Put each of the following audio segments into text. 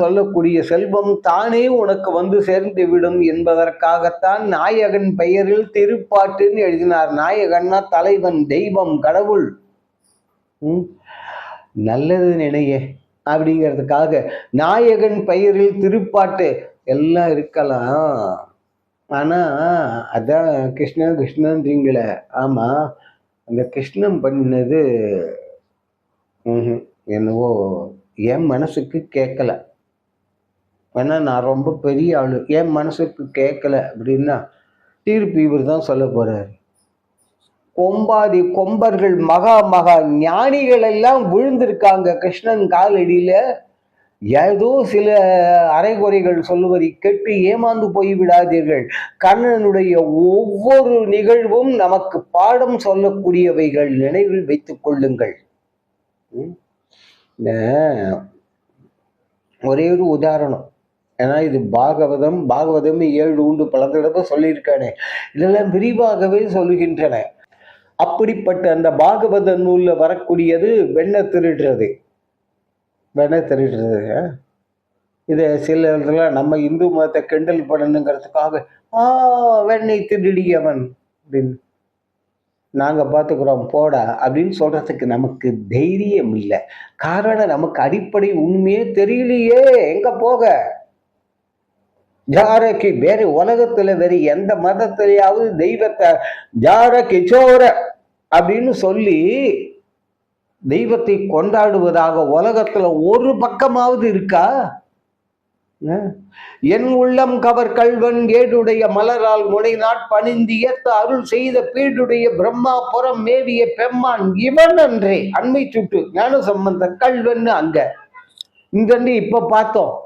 சொல்லக்கூடிய செல்வம் தானே உனக்கு வந்து சேர்ந்து விடும் என்பதற்காகத்தான் நாயகன் பெயரில் திருப்பாட்டுன்னு எழுதினார். நாயகன்னா தலைவன் தெய்வம் கடவுள். உம் நல்லது நினையே அப்படிங்கிறதுக்காக நாயகன் பெயரில் திருப்பாட்டு எல்லாம் இருக்கலாம். ஆனா அதான் கிருஷ்ணன் கிருஷ்ணன்றீங்களே. ஆமா அந்த கிருஷ்ணன் பண்ணினது என்னவோ என் மனசுக்கு கேட்கல. ஏன்னா நான் ரொம்ப பெரிய ஆள். என் மனசுக்கு கேட்கல அப்படின்னா தீர்ப்பு இவர் தான் சொல்ல போகிறார் கொம்பாதி கொம்பர்கள் மகா மகா ஞானிகள் எல்லாம் விழுந்திருக்காங்க கிருஷ்ணன் காலடியில். ஏதோ சில அரைகுறைகள் சொல்லுவதை கேட்டு ஏமாந்து போய் விடாதீர்கள். கண்ணனுடைய ஒவ்வொரு நிகழ்வும் நமக்கு பாடம் சொல்லக்கூடியவைகள் நினைவில் வைத்துக் கொள்ளுங்கள். ம்? ஒரே ஒரு உதாரணம். ஏன்னா இது பாகவதம் பாகவதம் ஏழு உண்டு பல தடவை சொல்லியிருக்கானே. இதெல்லாம் விரிவாகவே சொல்லுகின்றன. அப்படிப்பட்ட அந்த பாகவத நூலில் வரக்கூடியது வெண்ணை திருடுறது. வெண்ணை திருடுறது இதை சில இதெல்லாம் நம்ம இந்து மதத்தை கிண்டல் பண்ணணுங்கிறதுக்காக ஆ வெண்ணை திருடியவன் அப்படின்னு. நாங்கள் பார்த்துக்குறோம் போடா அப்படின்னு சொல்கிறதுக்கு நமக்கு தைரியம் இல்லை. காரணம் நமக்கு அடிப்படை உண்மையே தெரியலையே. எங்கே போக? ஜாரக்கி வேறு உலகத்துல வேறு எந்த மதத்திலேயாவது தெய்வத்தை ஜார கிச்சோர அப்படின்னு சொல்லி தெய்வத்தை கொண்டாடுவதாக உலகத்துல ஒரு பக்கமாவது இருக்கா? என் உள்ளம் கவர் கல்வன் கேடுடைய மலரால் முனை நாட்பணிந்து ஏத்த அருள் செய்த பீடுடைய பிரம்மா புறம் மேவிய பெம்மான் இவன் அன்றே. அண்மை சுட்டு ஞான சம்பந்தர் கல்வன் அங்க. இங்கன்னு இப்ப பார்த்தோம்.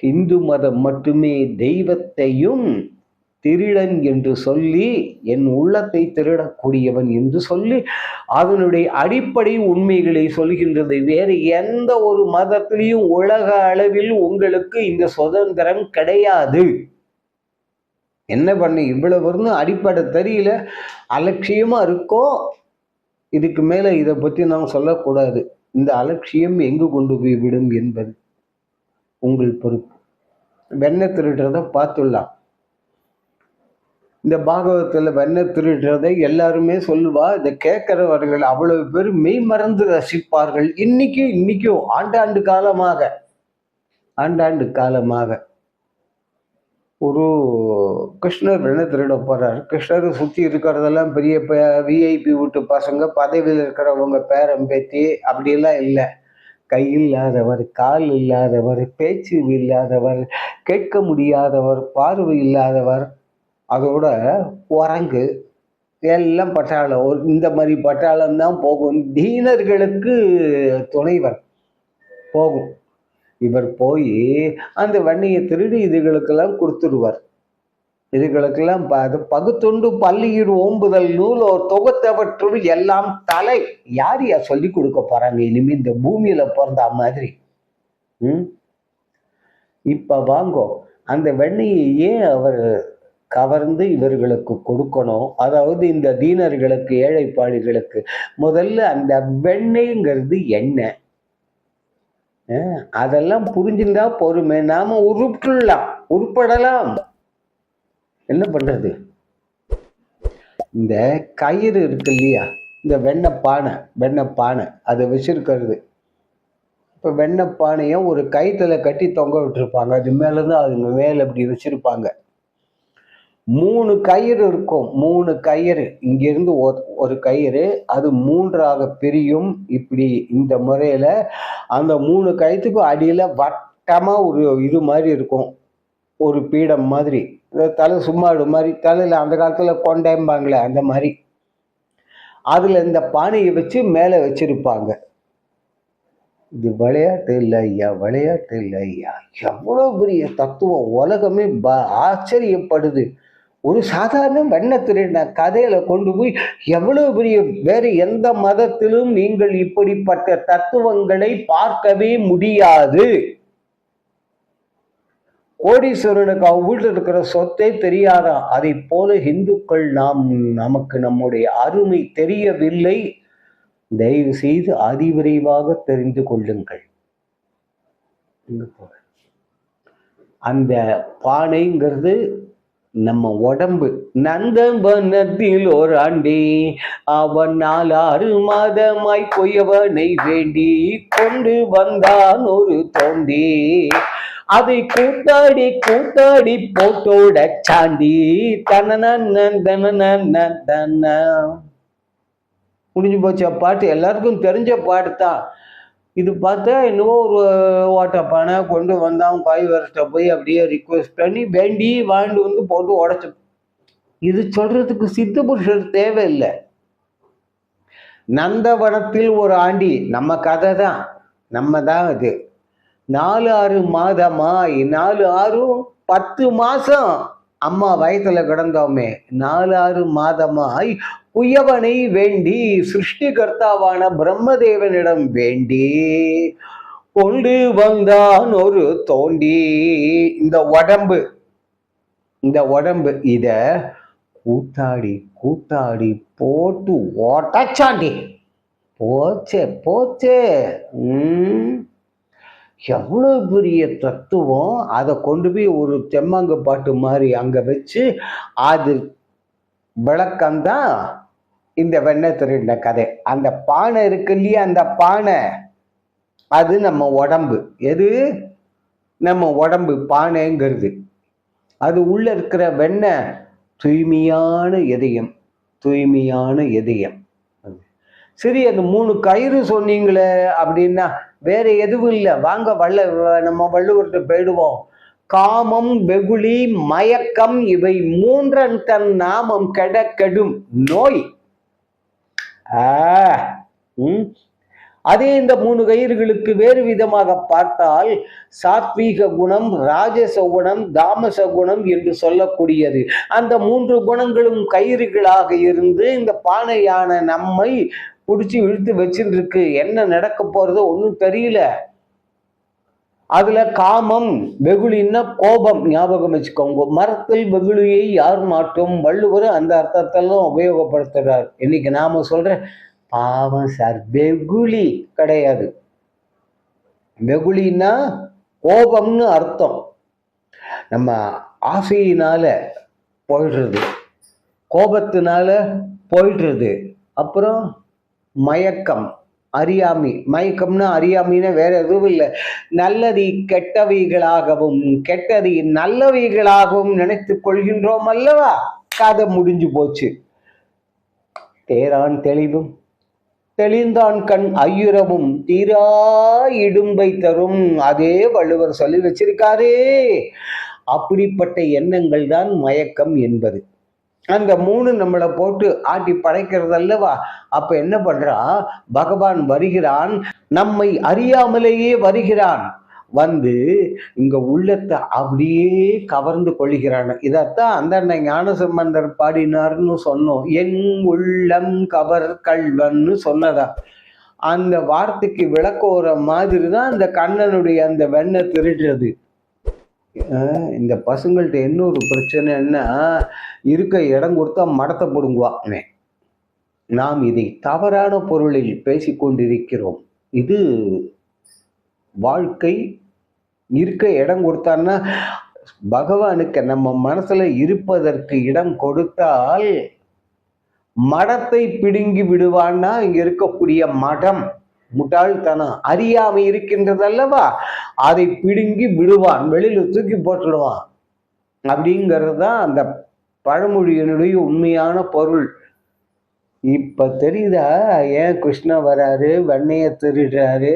இந்து மதம் மட்டுமே தெய்வத்தையும் திருடன் என்று சொல்லி என் உள்ளத்தை திருடக்கூடியவன் என்று சொல்லி அதனுடைய அடிப்படை உண்மைகளை சொல்கின்றது. வேறு எந்த ஒரு மதத்திலையும் உலக அளவில் உங்களுக்கு இந்த சுதந்திரம் கிடையாது. என்ன பண்ண? இவ்வளவுன்னு அடிப்படை தெரியல. அலட்சியமா இருக்கோ? இதுக்கு மேல இதை பத்தி நாம் சொல்லக்கூடாது. இந்த அலட்சியம் எங்கு கொண்டு போய் விடும் என்பது. உங்கள் பொறுப்பு. வெண்ணை திருடுறதை பார்த்துடலாம். இந்த பாகவத்தில் வெண்ணை திருடுறதை எல்லாருமே சொல்லுவா. இதை கேட்கிறவர்கள் அவ்வளவு பேர் மெய் மறந்து ரசிப்பார்கள். இன்னைக்கும் இன்னைக்கும் ஆண்டாண்டு காலமாக. ஆண்டாண்டு காலமாக. ஒரு கிருஷ்ணர் வெண்ணை திருட போகிறார் கிருஷ்ணரை சுற்றி இருக்கிறதெல்லாம் பெரிய விஐபி வீட்டு பசங்க பதவியில் இருக்கிறவங்க பேரம்பேத்தி அப்படியெல்லாம் இல்லை. கை இல்லாதவர் கால் இல்லாதவர் பேச்சு இல்லாதவர் கேட்க முடியாதவர் பார்வை இல்லாதவர் அதோட குரங்கு எல்லாம் பட்டாளம். ஒரு இந்த மாதிரி பட்டாளம் தான் போகும். தீனர்களுக்கு துணைவர் போகும். இவர் போய் அந்த வன்னியை திருடி இதுகளுக்கெல்லாம் கொடுத்துருவார் இதுகளுக்கெல்லாம் ப- அது பகுத்துண்டு பள்ளியில் ஓம்புதல் நூல் ஒரு தொகுத்தவற்றுள் எல்லாம் தலை. யார் யார் சொல்லி கொடுக்க போறாங்க? இனிமே இந்த பூமியில பிறந்தா மாதிரி. ம்? இப்ப வாங்கோ. அந்த வெண்ணையை ஏன் அவர் கவர்ந்து இவர்களுக்கு கொடுக்கணும்? அதாவது இந்த தீனர்களுக்கு ஏழைப்பாடுகளுக்கு முதல்ல அந்த வெண்ணெய்ங்கிறது எண்ணெய் அதெல்லாம் புரிஞ்சிருந்தா பொறுமை நாம உருப்பிடலாம் உருப்படலாம். என்ன பண்ணுறது இந்த கயிறு இருக்கு இல்லையா? இந்த வெண்ணெய் பானை வெண்ணெய் பானை அதை வச்சிருக்கிறது. இப்போ வெண்ணெய் பானையை ஒரு கயிற்றில் கட்டி தொங்க விட்டுருப்பாங்க. அது மேலேருந்து அதுங்க மேலே இப்படி வச்சுருப்பாங்க. மூணு கயிறு இருக்கும். மூணு கயிறு. இங்கிருந்து ஒரு- ஒரு கயிறு. அது மூன்றாக பிரியும். இப்படி இந்த முறையில் அந்த மூணு கயிற்றுக்கும் அடியில் வட்டமாக ஒரு இது மாதிரி இருக்கும். ஒரு பீடம் மாதிரி. இந்த தலை சும்மாடு மாதிரி தலையில் அந்த காலத்தில் கொண்டைம்பாங்களே அந்த மாதிரி. அதில் இந்த பானையை வச்சு மேலே வச்சுருப்பாங்க. இது விளையாட்டு இல்லை ஐயா விளையாட்டு இல்லை ஐயா. எவ்வளோ பெரிய தத்துவம். உலகமே ப- ஆச்சரியப்படுது. ஒரு சாதாரண வெண்ண கதையில கொண்டு போய் எவ்வளவு பெரிய வேறு எந்த மதத்திலும் நீங்கள் இப்படிப்பட்ட தத்துவங்களை பார்க்கவே முடியாது. கோடீஸ்வரனுக்கு அவன் வீட்டில் இருக்கிற சொத்தே தெரியாதான் அதை போல இந்துக்கள் நாம் நமக்கு நம்முடைய அருமை தெரியவில்லை. தயவு செய்து அதிவிரைவாக தெரிந்து கொள்ளுங்கள். அந்த பானைங்கிறது நம்ம உடம்பு. நந்தவனத்தில் ஒரு ஆண்டி அவன் நாலாறு மாதமாய் கொய்யவனை வேண்டி கொண்டு வந்தான் ஒரு தோண்டி. அதை கூத்தாடி கூத்தாடி போட்டோட சாண்டி தனன தன முடிஞ்சு போச்சு. பாட்டு எல்லாருக்கும் தெரிஞ்ச பாட்டு தான். இது பார்த்தா இன்னும் ஒரு ஓட்ட பானை கொண்டு வந்தான். பாய் வரட்ட போய் அப்படியே ரிக்வெஸ்ட் பண்ணி வேண்டி வாண்டு வந்து போட்டு உடச்சு. இது சொல்றதுக்கு சித்த புருஷர் தேவையில்லை. நந்தவனத்தில் ஒரு ஆண்டி. நம்ம கதை தான். நம்ம தான் அது நாலு ஆறு மாதமாய் நாலு ஆறும் பத்து மாசம். அம்மா வயத்துல கிடந்தோமே நாலு ஆறு மாதமாய் குயவனை வேண்டி சிருஷ்டிகர்த்தாவான பிரம்மதேவனிடம் வேண்டி கொண்டு வந்தான் ஒரு தோண்டி. இந்த உடம்பு இந்த உடம்பு இத கூத்தாடி கூத்தாடி போட்டு ஓட்டச்சாண்டி. போச்சே போச்சே. உம் எவ்வளோ பெரிய தத்துவம்? அதை கொண்டு போய் ஒரு தெம்மங்க பாட்டு மாதிரி அங்கே வச்சு அது விளக்கம்தான் இந்த வெண்ணெய் திருடின கதை. அந்த பானை இருக்கு இல்லையா அந்த பானை? அது நம்ம உடம்பு. எது? நம்ம உடம்பு பானைங்கிறது. அது உள்ள இருக்கிற வெண்ணெய் தூய்மையான இதயம் தூய்மையான இதயம். சரி அந்த மூணு கயிறு சொன்னீங்களே அப்படின்னா வேற எதுவும் இல்லை. வாங்க வள்ள நம்ம வள்ளுவர்கிட்ட போயிடுவோம். காமம் வெகுளி மயக்கம் இவை மூன்றன் தன் நாமம் கெட கெடும் நோய் அதே இந்த மூணு கயிறுகளுக்கு வேறு விதமாக பார்த்தால் சாத்வீக குணம் ராஜச குணம் தாமச குணம் என்று சொல்லக்கூடியது. அந்த மூன்று குணங்களும் கயிறுகளாக இருந்து இந்த பானையான நம்மை பிடிச்சி இழுத்து வச்சுட்டு இருக்கு என்ன நடக்க போறது ஒன்றும் தெரியல. அதுல காமம் வெகுளின்னா கோபம் ஞாபகம் வச்சுக்கோங்க. மரத்தில் வெகுளியை யார் மாட்டும் வள்ளுவர் அந்த அர்த்தத்தெல்லாம் உபயோகப்படுத்துறார். இன்னைக்கு நாம சொல்ற பாவம் சார் வெகுளி கிடையாது. வெகுளின்னா கோபம்னு அர்த்தம். நம்ம ஆசையினால போயிடுறது. கோபத்தினால போயிடுறது. அப்புறம் மயக்கம் அறியாமை. மயக்கம்னு அறியாமைன்னு வேற எதுவும் இல்லை. நல்லதை கெட்டவைகளாகவும் கெட்டதை நல்லவைகளாகவும் நினைத்து கொள்கின்றோம் அல்லவா? கதை முடிஞ்சு போச்சு. தேரான் தெளிவும் தெளிந்தான் கண் ஐயுறவும் தீரா இடும்பை தரும். அதே வள்ளுவர் சொல்லி வச்சிருக்காரே. அப்படிப்பட்ட எண்ணங்கள் தான் மயக்கம் என்பது. அந்த மூணு நம்மளை போட்டு ஆட்டி படைக்கிறது அல்லவா? அப்ப என்ன பண்றா? பகவான் வருகிறான் நம்மை அறியாமலேயே வருகிறான். வந்து இங்க உள்ளத்தை அப்படியே கவர்ந்து கொள்கிறான். இதத்தான் அந்த ஞானசம்பந்தர் பாடினார்னு சொன்னோம். என் உள்ளம் கவர் கல்வன்னு சொன்னதா? அந்த வார்த்தைக்கு விளக்கோற மாதிரி தான் அந்த கண்ணனுடைய அந்த வெண்ணை திருடுறது. இந்த பசங்கள்கிட்ட இன்னொரு பிரச்சனைன்னா இருக்க இடம் கொடுத்தா மடத்தை போடுங்குவான் நாம் இதை தவறான பொருளில் பேசிக்கொண்டிருக்கிறோம். இது வாழ்க்கை இருக்க இடம் கொடுத்தான்னா பகவானுக்கு நம்ம மனசுல இருப்பதற்கு இடம் கொடுத்தால் மடத்தை பிடுங்கி விடுவான்னா இங்க இருக்கக்கூடிய மடம் முட்டாள்தனம் அறியாமை இருக்கின்றது அல்லவா அதை பிடுங்கி விடுவான் வெளியில் தூக்கி போட்டுடுவான். அப்படிங்கிறது தான் அந்த பழமொழியினுடைய உண்மையான பொருள். இப்ப தெரியுதா? ஏன் கிருஷ்ணா வராரு? வெண்ணைய திருடுறாரு?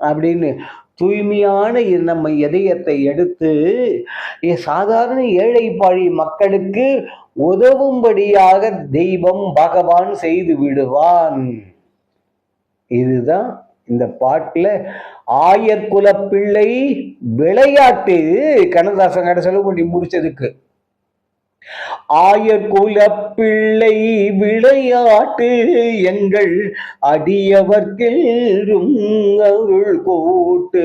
அப்படின்னு தூய்மையான நம்ம இதயத்தை எடுத்து சாதாரண ஏழை பாழி மக்களுக்கு உதவும்படியாக தெய்வம் பகவான் செய்து விடுவான். இதுதான் இந்த பாட்டில் ஆயர்குல பிள்ளை விளையாட்டு. கண்ணதாசன் கடைசியில் பண்ணி முடிச்சதுக்கு. ஆயர்குல பிள்ளை விளையாட்டு எங்கள் அடியவர்க்கெல்லும் அருள் கூட்டு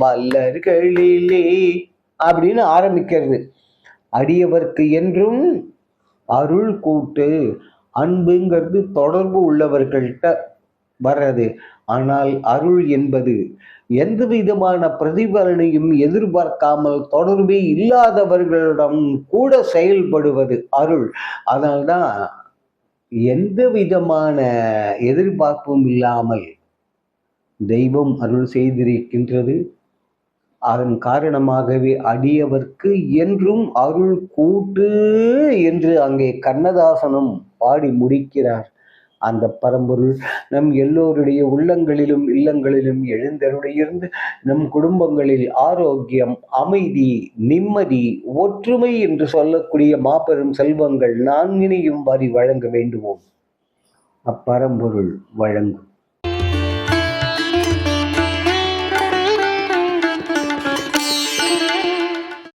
மலர்களிலே அப்படின்னு ஆரம்பிக்கிறது. அடியவர்க்கு என்றும் அருள் கூட்டு. அன்புங்கிறது தொடர்பு உள்ளவர்கள்ட்ட வர்றது. ஆனால் அருள் என்பது எந்த விதமான பிரதிபலனையும் எதிர்பார்க்காமல் தொடர்பே இல்லாதவர்களிடம் கூட செயல்படுவது அருள். அதனால்தான் எந்த விதமான எதிர்பார்ப்பும் இல்லாமல் தெய்வம் அருள் செய்திருக்கின்றது. அதன் காரணமாகவே அடியவர்க்கு என்றும் அருள் கூட்டு என்று அங்கே கண்ணதாசனும் பாடி முடிக்கிறார். அந்த பரம்பொருள் நம் எல்லோருடைய உள்ளங்களிலும் இல்லங்களிலும் எழுந்தருடையிருந்து நம் குடும்பங்களில் ஆரோக்கியம் அமைதி நிம்மதி ஒற்றுமை என்று சொல்லக்கூடிய மாபெரும் செல்வங்கள் நான்கினையும் வாரி வழங்க வேண்டுவோம். அப்பரம்பொருள் வழங்கும்.